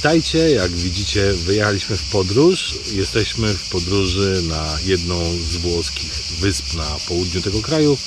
Witajcie, jak widzicie wyjechaliśmy w podróż. Jesteśmy w podróży na jedną z włoskich wysp na południu tego kraju.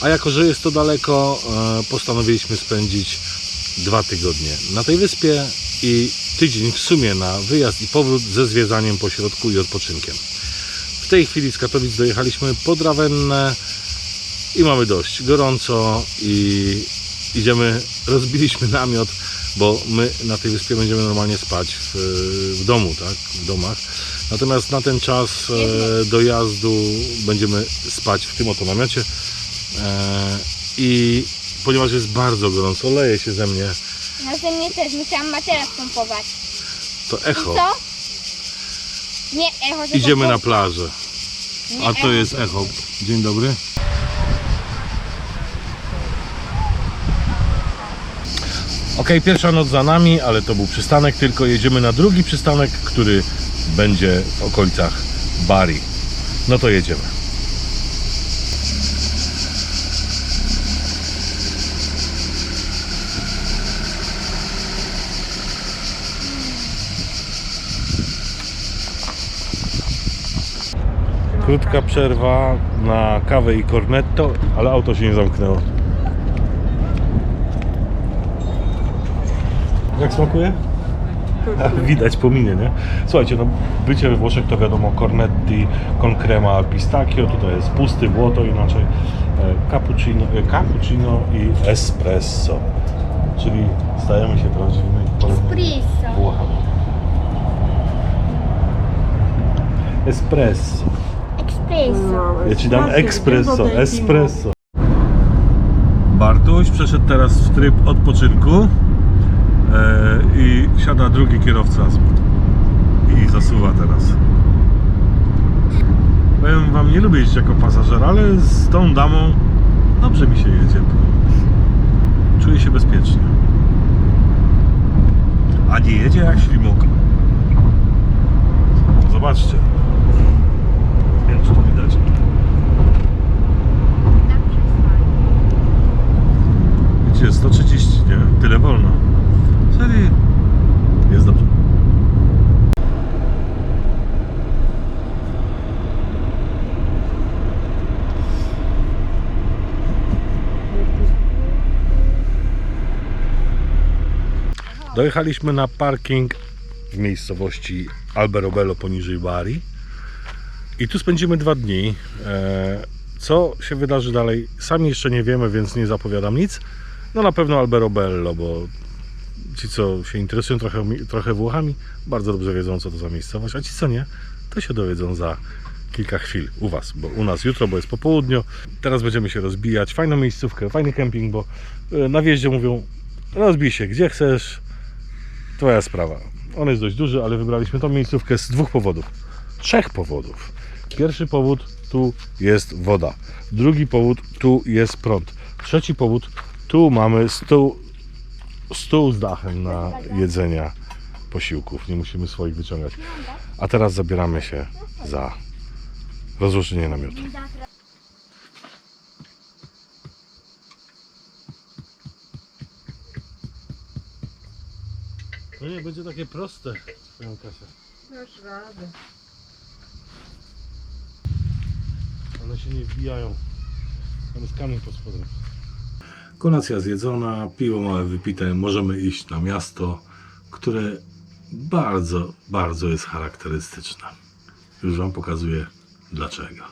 A jako, że jest to daleko, e, postanowiliśmy spędzić dwa tygodnie na tej wyspie i tydzień w sumie na wyjazd i powrót ze zwiedzaniem po środku i odpoczynkiem. W tej chwili z Katowic dojechaliśmy pod Rawennę i mamy dość gorąco i idziemy, rozbiliśmy namiot, bo my na tej wyspie będziemy normalnie spać w, w domu, tak, w domach. Natomiast na ten czas e, dojazdu będziemy spać w tym oto namiocie e, i ponieważ jest bardzo gorąco, leje się ze mnie Na ze mnie też musiałam materac pompować. to I echo. co? Nie echo, tylko Idziemy na plażę. Nie A to echo. jest echo. Dzień dobry. Ok, pierwsza noc za nami, ale to był przystanek, tylko jedziemy na drugi przystanek, który będzie w okolicach Bari. No to jedziemy. Krótka przerwa na kawę i cornetto, ale auto się nie zamknęło. Jak smakuje? Widać po minie, nie? Słuchajcie, no bycie we Włoszech to wiadomo cornetti con crema pistacchio, tutaj jest pusty błoto inaczej e, cappuccino, e, cappuccino i espresso, czyli stajemy się prawdziwymi polonymi Espresso. Włochami. Espresso. Espresso. Ja ci dam espresso, espresso. Bartuś przeszedł teraz w tryb odpoczynku i siada drugi kierowca i zasuwa teraz. Powiem wam, nie lubię jeździć jako pasażer, ale z tą damą dobrze mi się jedzie. Czuję się bezpiecznie. A nie jedzie jak ślimuk. Zobaczcie. Nie wiem, czy to widać. Widzicie, 130, nie? Tyle wolno. Czyli jest dobrze. Dojechaliśmy na parking w miejscowości Alberobello poniżej Bari. I tu spędzimy dwa dni. E, Co się wydarzy dalej, sami jeszcze nie wiemy, więc nie zapowiadam nic. No na pewno Alberobello, bo ci, co się interesują trochę, trochę Włochami, bardzo dobrze wiedzą, co to za miejscowość, a ci, co nie, to się dowiedzą za kilka chwil u Was, bo u nas jutro, bo jest po południu. Teraz będziemy się rozbijać. Fajną miejscówkę, fajny kemping, bo e, na wjeździe mówią, rozbij się gdzie chcesz, Twoja sprawa. On jest dość duży, ale wybraliśmy tą miejscówkę z dwóch powodów. Trzech powodów. Pierwszy powód tu jest woda. Drugi powód tu jest prąd. Trzeci powód tu mamy stół, stół z dachem na jedzenia posiłków. Nie musimy swoich wyciągać. A teraz zabieramy się za rozłożenie namiotu. To nie będzie takie proste, Kasia. Dasz radę. one się nie wbijają. Tam jest kamień pod spodem. Kolacja zjedzona, piwo małe wypite, możemy iść na miasto, które bardzo, bardzo jest charakterystyczne. Już Wam pokazuję dlaczego.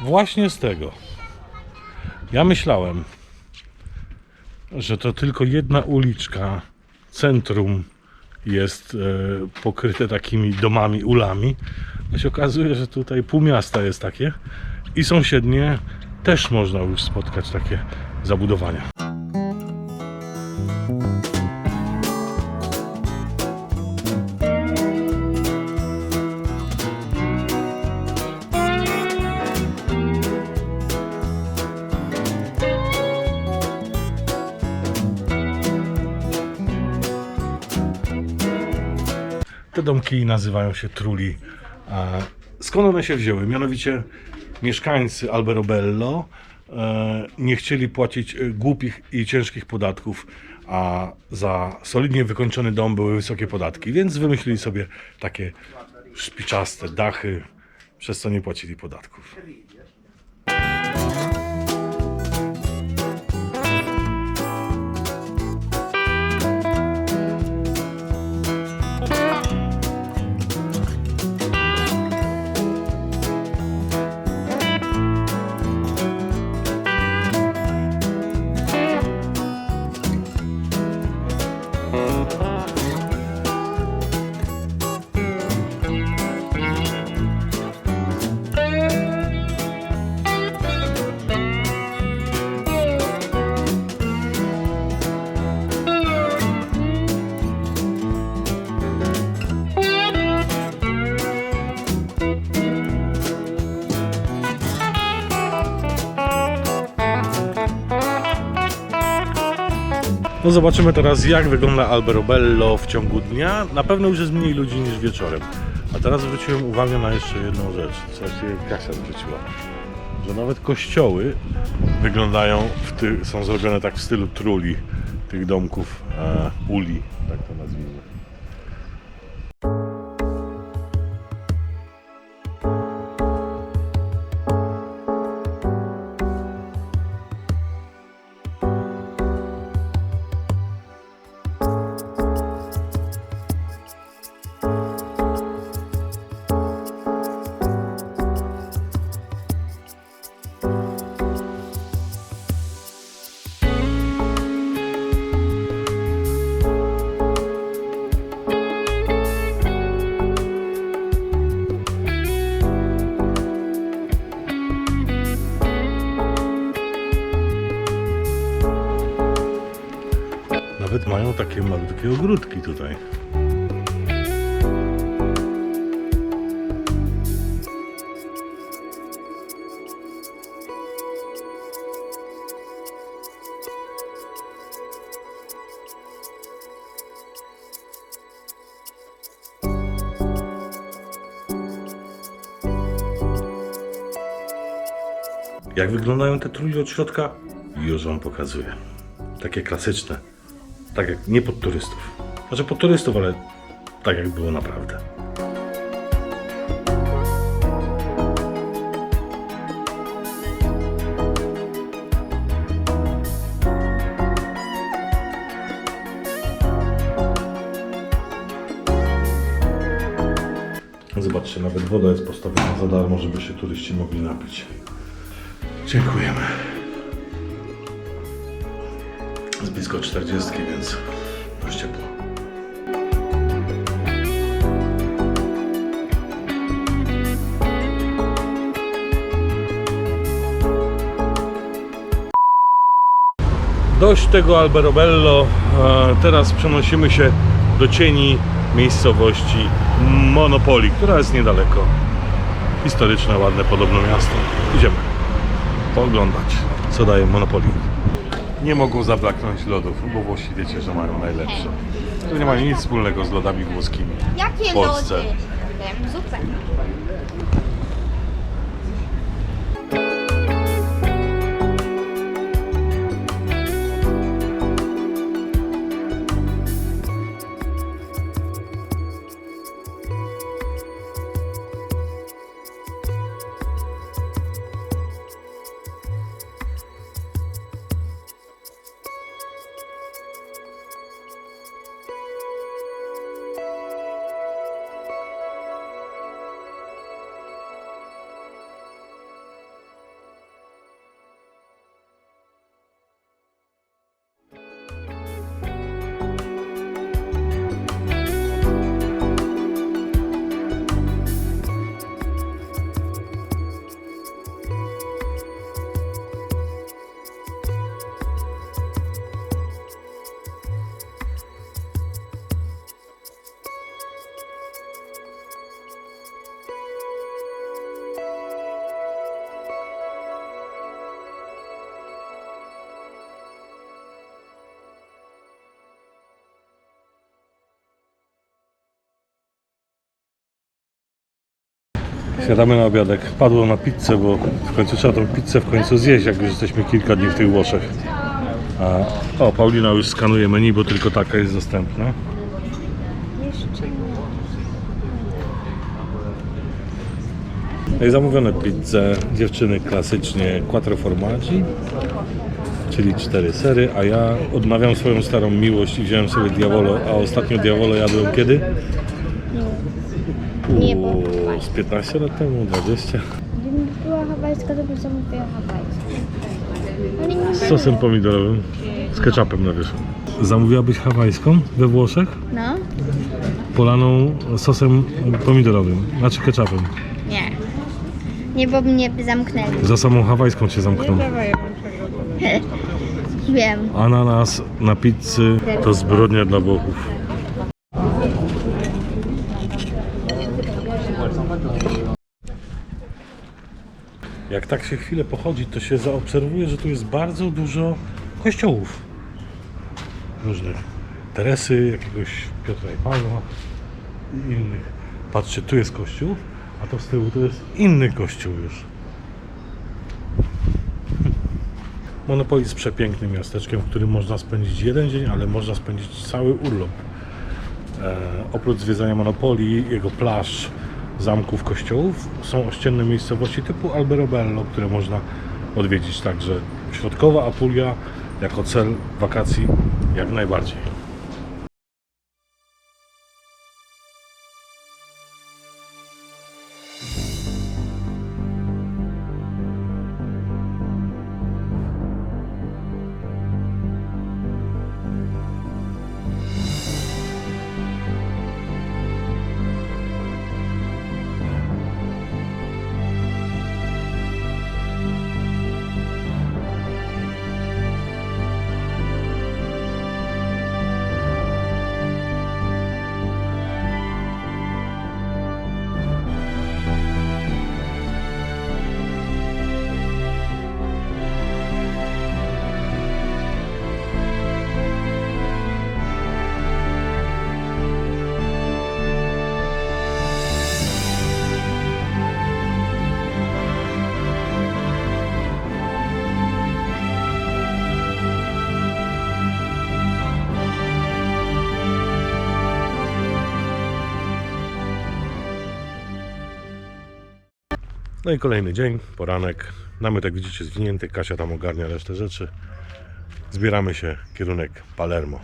Właśnie z tego. Ja myślałem, że to tylko jedna uliczka, centrum jest e, pokryte takimi domami, ulami. A się okazuje, że tutaj pół miasta jest takie i sąsiednie też można już spotkać takie zabudowania. Te domki nazywają się truli. Skąd one się wzięły? Mianowicie mieszkańcy Alberobello e, nie chcieli płacić e, głupich i ciężkich podatków, a za solidnie wykończony dom były wysokie podatki, więc wymyślili sobie takie szpiczaste dachy, przez co nie płacili podatków. No zobaczymy teraz jak wygląda Alberobello w ciągu dnia. Na pewno już jest mniej ludzi niż wieczorem. A teraz zwróciłem uwagę na jeszcze jedną rzecz, co się Kasia zwróciła. Że nawet kościoły wyglądają, są zrobione tak w stylu truli tych domków e, uli, tak to nazwijmy. Nawet mają takie malutkie ogródki tutaj. Jak wyglądają te truli od środka? Już Wam pokazuję. Takie klasyczne. Tak jak nie pod turystów. Znaczy pod turystów, ale tak jak było naprawdę. Zobaczcie, nawet woda jest postawiona za darmo, żeby się turyści mogli napić. Dziękujemy. Jest blisko 40, więc dość ciepło. Dość tego Alberobello. E, Teraz przenosimy się do cieni miejscowości Monopoli, która jest niedaleko. Historyczne, ładne, podobno miasto. Idziemy pooglądać, co daje Monopoli. Nie mogą zabraknąć lodów, bo Włosi wiecie, że mają najlepsze. To nie mają nic wspólnego z lodami włoskimi. Jakie W Polsce. lody? Wiem, Super. Siadamy na obiadek. Padło na pizzę, bo w końcu trzeba tą pizzę w końcu zjeść, jak już jesteśmy kilka dni w tych Włoszech. A, o, Paulina już skanuje menu, bo tylko taka jest dostępna. No i zamówione pizzę. Dziewczyny klasycznie quattro formaggi, czyli cztery sery, a ja odnawiam swoją starą miłość i wziąłem sobie Diavolo, a ostatnio Diavolo jadłem kiedy? Nie, bo Uuu, z 15 lat temu, 20. Gdybym była hawajska, to bym zamówiła hawajską. Z sosem pomidorowym, z ketchupem na wierzchu. Zamówiłabyś hawajską we Włoszech? No? Polaną sosem pomidorowym, znaczy ketchupem. Nie. Nie, bo mnie by zamknęli. Za samą hawajską cię zamkną. Wiem. Ananas na pizzy to zbrodnia dla Włochów. Jak tak się chwilę pochodzi, to się zaobserwuje, że tu jest bardzo dużo kościołów różnych. Teresy, jakiegoś Piotra i Pawła i innych. Patrzcie, tu jest kościół, a to z tyłu to jest inny kościół już. Monopoly jest przepięknym miasteczkiem, w którym można spędzić jeden dzień, ale można spędzić cały urlop. E, oprócz zwiedzania Monopoli, jego plaż, zamków, kościołów, są ościenne miejscowości typu Alberobello, które można odwiedzić. Także środkowa Apulia jako cel wakacji jak najbardziej. No i kolejny dzień, poranek. Namiot jak widzicie zwinięty, Kasia tam ogarnia resztę rzeczy. Zbieramy się, kierunek Palermo.